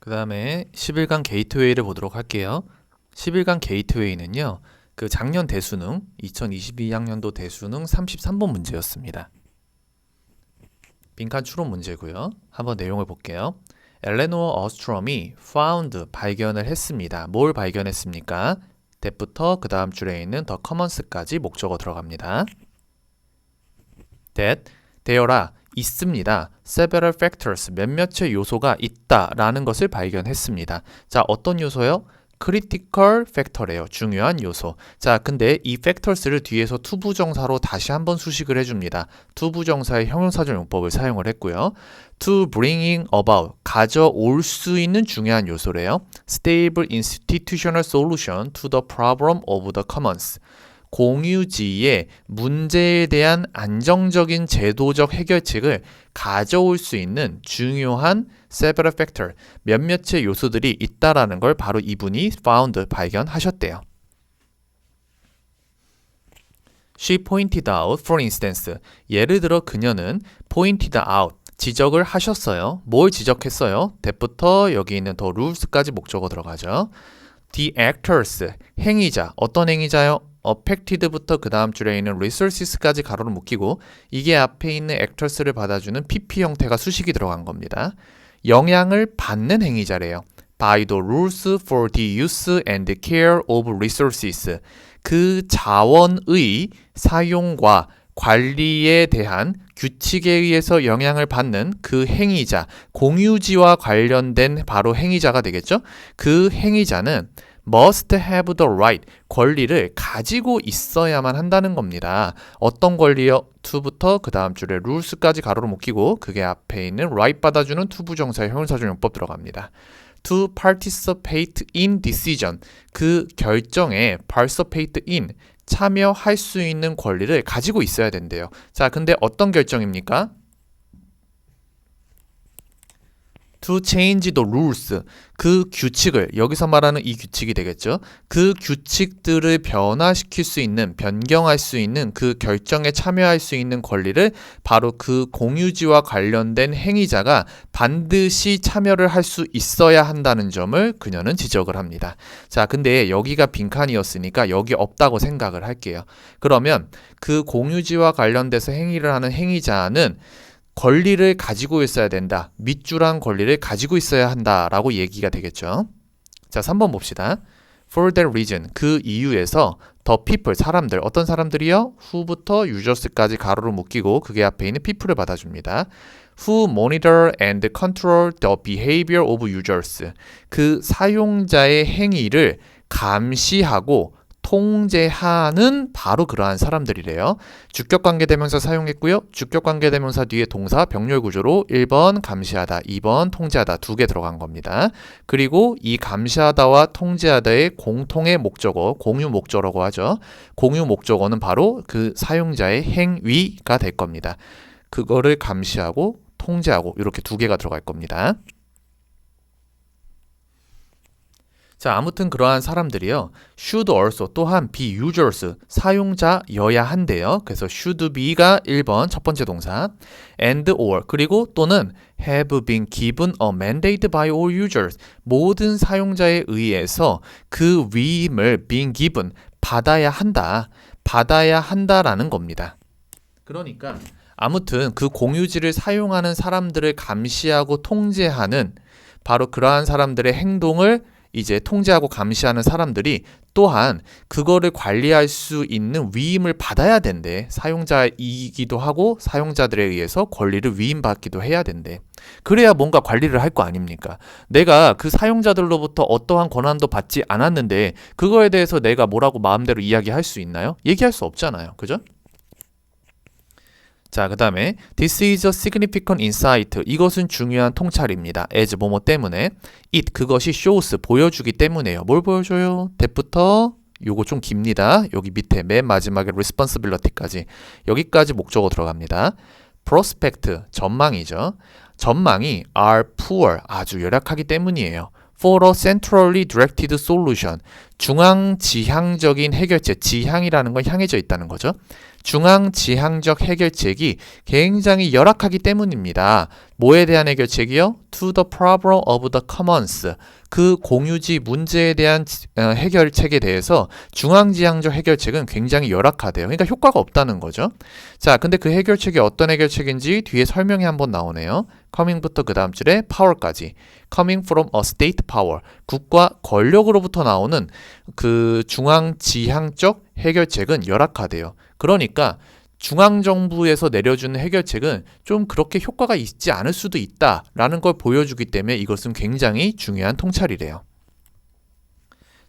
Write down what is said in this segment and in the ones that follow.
그 다음에 11강 게이트웨이를 보도록 할게요. 11강 게이트웨이는요, 그 작년 대수능, 2022학년도 대수능 33번 문제였습니다. 빈칸 추론 문제고요. 한번 내용을 볼게요. 엘레노어 어스트롬이 found 발견을 했습니다. 뭘 발견했습니까? that부터 그 다음 줄에 있는 the commons까지 목적어 들어갑니다. that 되어라 있습니다. several factors 몇몇의 요소가 있다라는 것을 발견했습니다. 자, 어떤 요소요? critical factor래요. 중요한 요소. 자, 근데 이 factors를 뒤에서 투부정사로 다시 한번 수식을 해줍니다. 투부정사의 형용사절 용법을 사용을 했고요. to bringing about 가져올 수 있는 중요한 요소래요. stable institutional solution to the problem of the commons. 공유지의 문제에 대한 안정적인 제도적 해결책을 가져올 수 있는 중요한 several factor, 몇몇의 요소들이 있다라는 걸 바로 이분이 found, 발견하셨대요. She pointed out, for instance, 예를 들어 그녀는 pointed out, 지적을 하셨어요. 뭘 지적했어요? that부터 여기 있는 더 rules까지 목적어 들어가죠. The actors, 행위자, 어떤 행위자요? Affected부터 그 다음 줄에 있는 resources까지 가로로 묶이고 이게 앞에 있는 actors를 받아주는 PP 형태가 수식이 들어간 겁니다. 영향을 받는 행위자래요. by the rules for the use and care of resources. 그 자원의 사용과 관리에 대한 규칙에 의해서 영향을 받는 그 행위자, 공유지와 관련된 바로 행위자가 되겠죠? 그 행위자는 must have the right, 권리를 가지고 있어야만 한다는 겁니다. 어떤 권리요? to부터 그 다음 줄에 rules까지 가로로 묶이고 그게 앞에 있는 right 받아주는 to 부정사의 형용사절 용법 들어갑니다. to participate in decision, 그 결정에 participate in, 참여할 수 있는 권리를 가지고 있어야 된대요. 자, 근데 어떤 결정입니까? To change the rules 그 규칙을 여기서 말하는 이 규칙이 되겠죠. 그 규칙들을 변화시킬 수 있는 변경할 수 있는 그 결정에 참여할 수 있는 권리를 바로 그 공유지와 관련된 행위자가 반드시 참여를 할 수 있어야 한다는 점을 그녀는 지적을 합니다. 자, 근데 여기가 빈칸이었으니까 여기 없다고 생각을 할게요. 그러면 그 공유지와 관련돼서 행위를 하는 행위자는 권리를 가지고 있어야 된다. 밑줄한 권리를 가지고 있어야 한다라고 얘기가 되겠죠. 자, 3번 봅시다. For that reason, 그 이유에서 the people, 사람들, 어떤 사람들이요? who부터 users까지 가로로 묶이고 그게 앞에 있는 people을 받아줍니다. who monitor and control the behavior of users. 그 사용자의 행위를 감시하고 통제하는 바로 그러한 사람들이래요. 주격 관계 대명사 사용했고요. 주격 관계 대명사 뒤에 동사 병렬 구조로 1번 감시하다, 2번 통제하다 두 개 들어간 겁니다. 그리고 이 감시하다와 통제하다의 공통의 목적어, 공유 목적어라고 하죠. 공유 목적어는 바로 그 사용자의 행위가 될 겁니다. 그거를 감시하고 통제하고 이렇게 두 개가 들어갈 겁니다. 자, 아무튼 그러한 사람들이요. should also 또한 be users 사용자여야 한대요. 그래서 should be가 1번 첫 번째 동사 and or 그리고 또는 have been given a mandate by all users 모든 사용자에 의해서 그 위임을 been given 받아야 한다. 받아야 한다라는 겁니다. 그러니까 아무튼 그 공유지를 사용하는 사람들을 감시하고 통제하는 바로 그러한 사람들의 행동을 이제 통제하고 감시하는 사람들이 또한 그거를 관리할 수 있는 위임을 받아야 된대. 사용자이기도 하고 사용자들에 의해서 권리를 위임받기도 해야 된대. 그래야 뭔가 관리를 할 거 아닙니까? 내가 그 사용자들로부터 어떠한 권한도 받지 않았는데 그거에 대해서 내가 뭐라고 마음대로 이야기할 수 있나요? 얘기할 수 없잖아요. 그죠? 자, 그 다음에 This is a significant insight. 이것은 중요한 통찰입니다. as 뭐뭐 때문에 it 그것이 shows 보여주기 때문에요. 뭘 보여줘요? that부터 요거 좀 깁니다. 여기 밑에 맨 마지막에 responsibility까지 여기까지 목적어 들어갑니다. prospect 전망이죠. 전망이 are poor 아주 열악하기 때문이에요. for a centrally directed solution 중앙 지향적인 해결책 지향이라는 건 향해져 있다는 거죠. 중앙 지향적 해결책이 굉장히 열악하기 때문입니다. 뭐에 대한 해결책이요? To the problem of the commons. 그 공유지 문제에 대한 지- 어, 해결책에 대해서 중앙지향적 해결책은 굉장히 열악하대요. 그러니까 효과가 없다는 거죠. 자, 근데 그 해결책이 어떤 해결책인지 뒤에 설명이 한번 나오네요. coming부터 그 다음 줄에 power까지. coming from a state power. 국가 권력으로부터 나오는 그 중앙지향적 해결책은 열악하대요. 그러니까 중앙정부에서 내려주는 해결책은 좀 그렇게 효과가 있지 않을 수도 있다라는 걸 보여주기 때문에 이것은 굉장히 중요한 통찰이래요.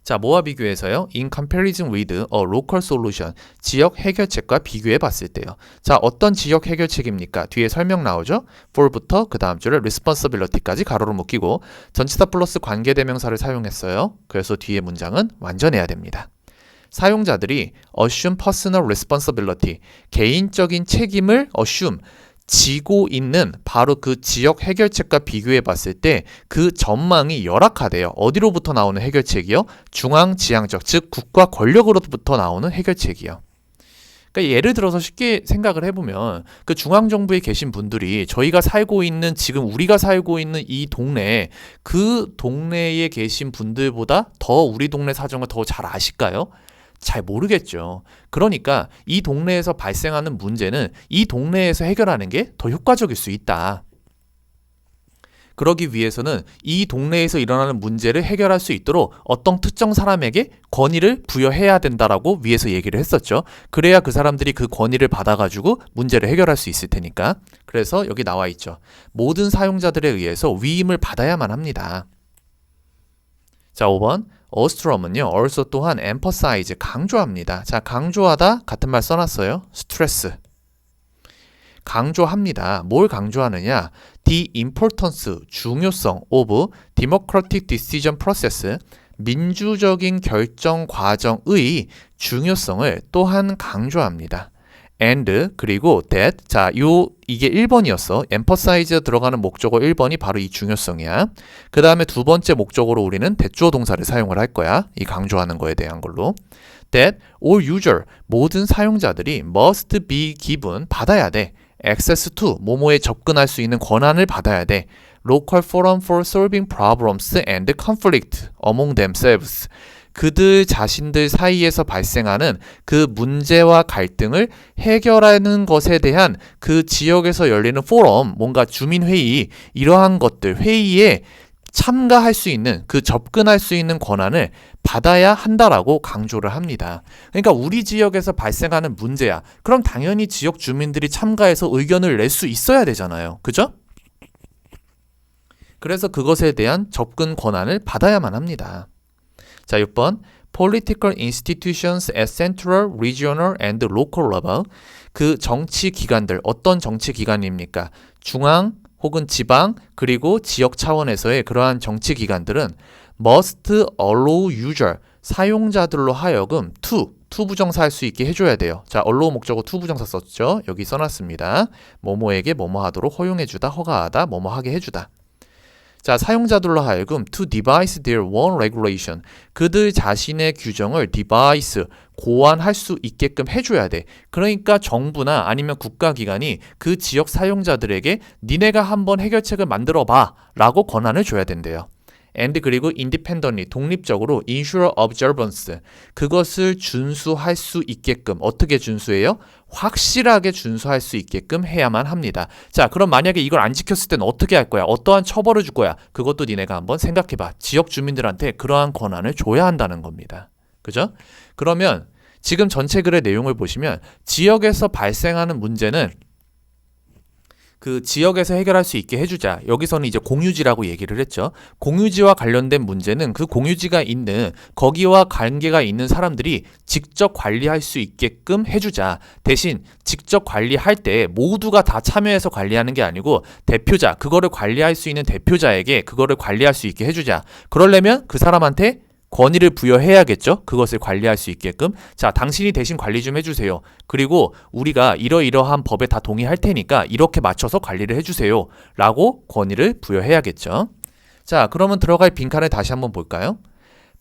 자, 뭐와 비교해서요? In comparison with a local solution. 지역 해결책과 비교해 봤을 때요. 자, 어떤 지역 해결책입니까? 뒤에 설명 나오죠? for부터 그 다음 줄에 responsibility까지 가로로 묶이고 전치사 플러스 관계 대명사를 사용했어요. 그래서 뒤에 문장은 완전해야 됩니다. 사용자들이 assume personal responsibility, 개인적인 책임을 assume, 지고 있는 바로 그 지역 해결책과 비교해 봤을 때 그 전망이 열악하대요. 어디로부터 나오는 해결책이요? 중앙 지향적, 즉 국가 권력으로부터 나오는 해결책이요. 그러니까 예를 들어서 쉽게 생각을 해보면 그 중앙 정부에 계신 분들이 저희가 살고 있는 지금 우리가 살고 있는 이 동네 그 동네에 계신 분들보다 더 우리 동네 사정을 더 잘 아실까요? 잘 모르겠죠. 그러니까 이 동네에서 발생하는 문제는 이 동네에서 해결하는 게 더 효과적일 수 있다. 그러기 위해서는 이 동네에서 일어나는 문제를 해결할 수 있도록 어떤 특정 사람에게 권위를 부여해야 된다라고 위에서 얘기를 했었죠. 그래야 그 사람들이 그 권위를 받아가지고 문제를 해결할 수 있을 테니까. 그래서 여기 나와 있죠. 모든 사용자들에 의해서 위임을 받아야만 합니다. 자, 5번. 어스트럼은요, also 또한 emphasize, 강조합니다. 자, 강조하다, 같은 말 써놨어요. 스트레스. 강조합니다. 뭘 강조하느냐? The importance, 중요성 of democratic decision process, 민주적인 결정 과정의 중요성을 또한 강조합니다. And 그리고 that 자, 요 이게 1번이었어. emphasize 들어가는 목적어 1번이 바로 이 중요성이야. 그 다음에 두 번째 목적어로 우리는 대주어 동사를 사용을 할 거야. 이 강조하는 거에 대한 걸로. that all user 모든 사용자들이 must be given 받아야 돼. access to 모모에 접근할 수 있는 권한을 받아야 돼. local forum for solving problems and conflict among themselves. 그들 자신들 사이에서 발생하는 그 문제와 갈등을 해결하는 것에 대한 그 지역에서 열리는 포럼, 뭔가 주민회의, 이러한 것들, 회의에 참가할 수 있는, 그 접근할 수 있는 권한을 받아야 한다라고 강조를 합니다. 그러니까 우리 지역에서 발생하는 문제야. 그럼 당연히 지역 주민들이 참가해서 의견을 낼 수 있어야 되잖아요. 그죠? 그래서 그것에 대한 접근 권한을 받아야만 합니다. 자, 6번. Political institutions at central, regional and local level. 그 정치 기관들, 어떤 정치 기관입니까? 중앙 혹은 지방 그리고 지역 차원에서의 그러한 정치 기관들은 must allow user 사용자들로 하여금 to to 부정사 할 수 있게 해줘야 돼요. 자, allow 목적어 to 부정사 썼죠? 여기 써놨습니다. 뭐뭐에게 뭐뭐 하도록 허용해주다, 허가하다, 뭐뭐 하게 해주다. 자, 사용자들로 하여금 to devise their own regulation. 그들 자신의 규정을 devise, 고안할 수 있게끔 해줘야 돼. 그러니까 정부나 아니면 국가기관이 그 지역 사용자들에게 니네가 한번 해결책을 만들어 봐 라고 권한을 줘야 된대요. And 그리고 independently 독립적으로 ensure observance 그것을 준수할 수 있게끔 어떻게 준수해요? 확실하게 준수할 수 있게끔 해야만 합니다. 자, 그럼 만약에 이걸 안 지켰을 때는 어떻게 할 거야? 어떠한 처벌을 줄 거야? 그것도 니네가 한번 생각해 봐. 지역 주민들한테 그러한 권한을 줘야 한다는 겁니다. 그죠? 그러면 지금 전체 글의 내용을 보시면 지역에서 발생하는 문제는 그 지역에서 해결할 수 있게 해주자. 여기서는 이제 공유지라고 얘기를 했죠. 공유지와 관련된 문제는 그 공유지가 있는 거기와 관계가 있는 사람들이 직접 관리할 수 있게끔 해주자. 대신 직접 관리할 때 모두가 다 참여해서 관리하는 게 아니고 대표자, 그거를 관리할 수 있는 대표자에게 그거를 관리할 수 있게 해주자. 그러려면 그 사람한테 권위를 부여해야겠죠. 그것을 관리할 수 있게끔. 자, 당신이 대신 관리 좀 해주세요. 그리고 우리가 이러이러한 법에 다 동의할 테니까 이렇게 맞춰서 관리를 해주세요. 라고 권위를 부여해야겠죠. 자, 그러면 들어갈 빈칸을 다시 한번 볼까요?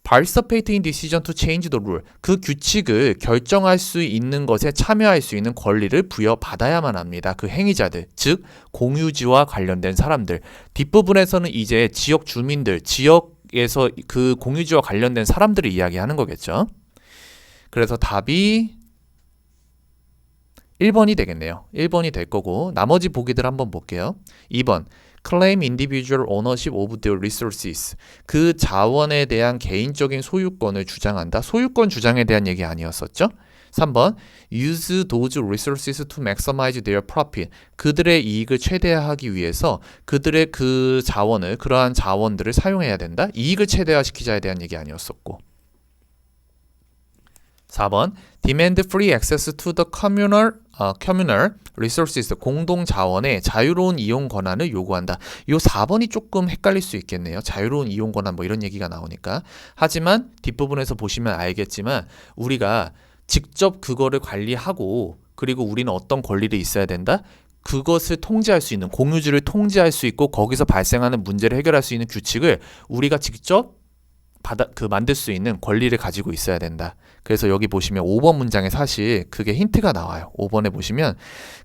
participate in decision to change the rule. 그 규칙을 결정할 수 있는 것에 참여할 수 있는 권리를 부여받아야만 합니다. 그 행위자들, 즉 공유지와 관련된 사람들. 뒷부분에서는 이제 지역 주민들, 지역 에서 그 공유지와 관련된 사람들을 이야기하는 거겠죠. 그래서 답이 1번이 되겠네요. 1번이 될 거고 나머지 보기들 한번 볼게요. 2번 claim individual ownership of their resources. 그 자원에 대한 개인적인 소유권을 주장한다. 소유권 주장에 대한 얘기 아니었었죠? 3번 use those resources to maximize their profit. 그들의 이익을 최대화하기 위해서 그들의 그 자원을 그러한 자원들을 사용해야 된다. 이익을 최대화시키자에 대한 얘기 아니었었고. 4번 demand free access to the communal 어, communal resources 공동 자원의 자유로운 이용 권한을 요구한다. 요 4번이 조금 헷갈릴 수 있겠네요. 자유로운 이용 권한 뭐 이런 얘기가 나오니까. 하지만 뒷부분에서 보시면 알겠지만 우리가 직접 그거를 관리하고 그리고 우리는 어떤 권리를 있어야 된다? 그것을 통제할 수 있는 공유지를 통제할 수 있고 거기서 발생하는 문제를 해결할 수 있는 규칙을 우리가 직접 받아 그 만들 수 있는 권리를 가지고 있어야 된다. 그래서 여기 보시면 5번 문장에 사실 그게 힌트가 나와요. 5번에 보시면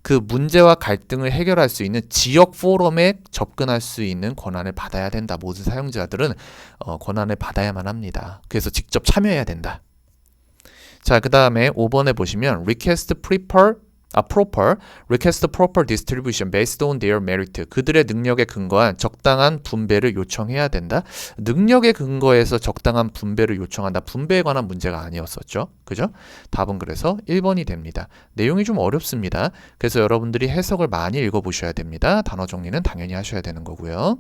그 문제와 갈등을 해결할 수 있는 지역 포럼에 접근할 수 있는 권한을 받아야 된다. 모든 사용자들은 어, 권한을 받아야만 합니다. 그래서 직접 참여해야 된다. 자, 그 다음에 5번에 보시면 request prepare 아, proper, request proper distribution based on their merit. 그들의 능력에 근거한 적당한 분배를 요청해야 된다. 능력에 근거해서 적당한 분배를 요청한다. 분배에 관한 문제가 아니었었죠. 그죠? 답은 그래서 1번이 됩니다. 내용이 좀 어렵습니다. 그래서 여러분들이 해석을 많이 읽어보셔야 됩니다. 단어 정리는 당연히 하셔야 되는 거고요.